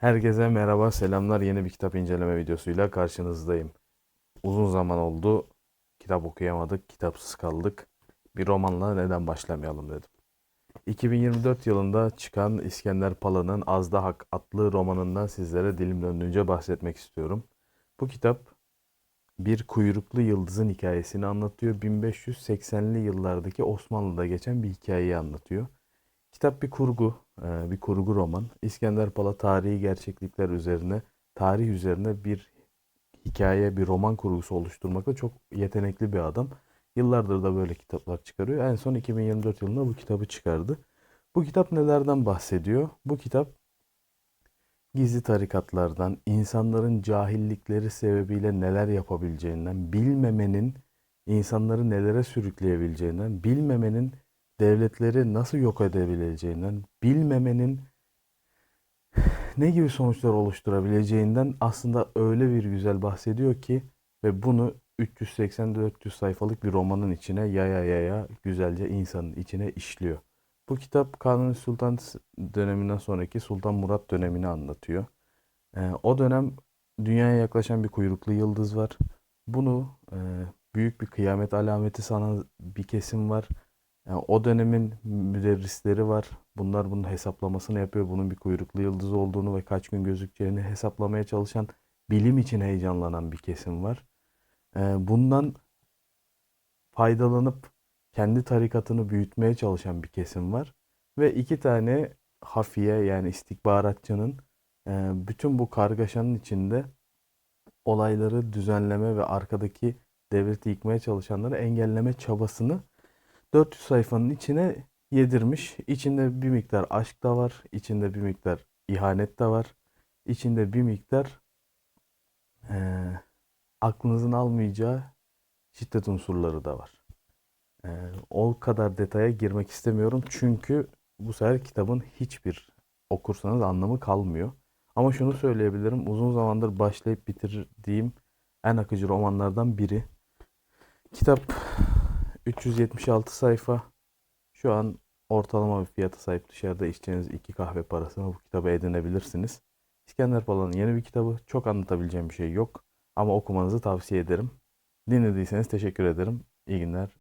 Herkese merhaba, selamlar. Yeni bir kitap inceleme videosuyla karşınızdayım. Uzun zaman oldu, kitap okuyamadık, kitapsız kaldık. Bir romanla neden başlamayalım dedim. 2024 yılında çıkan İskender Pala'nın Azda Hak adlı romanından sizlere dilim döndüğünce bahsetmek istiyorum. Bu kitap bir kuyruklu yıldızın hikayesini anlatıyor. 1580'li yıllardaki Osmanlı'da geçen bir hikayeyi anlatıyor. Kitap bir kurgu, e, bir kurgu roman. İskender Pala tarihi gerçeklikler üzerine, tarih üzerine bir hikaye, bir roman kurgusu oluşturmakta çok yetenekli bir adam. Yıllardır da böyle kitaplar çıkarıyor. En son 2024 yılında bu kitabı çıkardı. Bu kitap nelerden bahsediyor? Bu kitap gizli tarikatlardan, insanların cahillikleri sebebiyle neler yapabileceğinden, bilmemenin insanları nelere sürükleyebileceğinden, bilmemenin devletleri nasıl yok edebileceğinden, bilmemenin ne gibi sonuçlar oluşturabileceğinden aslında öyle bir güzel bahsediyor ki ve bunu 380-400 sayfalık bir romanın içine yaya yaya güzelce insanın içine işliyor. Bu kitap Kanuni Sultan döneminden sonraki Sultan Murat dönemini anlatıyor. Ee, o dönem dünyaya yaklaşan bir kuyruklu yıldız var. Bunu e, büyük bir kıyamet alameti sanan bir kesim var. Yani o dönemin müderrisleri var. Bunlar bunun hesaplamasını yapıyor. Bunun bir kuyruklu yıldız olduğunu ve kaç gün gözükeceğini hesaplamaya çalışan, bilim için heyecanlanan bir kesim var. Ee, bundan faydalanıp kendi tarikatını büyütmeye çalışan bir kesim var. Ve iki tane hafiye yani istihbaratçının e, bütün bu kargaşanın içinde olayları düzenleme ve arkadaki devleti yıkmaya çalışanları engelleme çabasını 400 sayfanın içine yedirmiş. İçinde bir miktar aşk da var, içinde bir miktar ihanet de var, içinde bir miktar eee, aklınızın almayacağı şiddet unsurları da var. Eee, o kadar detaya girmek istemiyorum çünkü bu sefer kitabın hiçbir okursanız anlamı kalmıyor. Ama şunu söyleyebilirim, uzun zamandır başlayıp bitirdiğim en akıcı romanlardan biri. Kitap 376 sayfa. Şu an ortalama bir fiyata sahip dışarıda içeceğiniz iki kahve parasına bu kitabı edinebilirsiniz. İskender Pala'nın yeni bir kitabı. Çok anlatabileceğim bir şey yok. Ama okumanızı tavsiye ederim. Dinlediyseniz teşekkür ederim. İyi günler.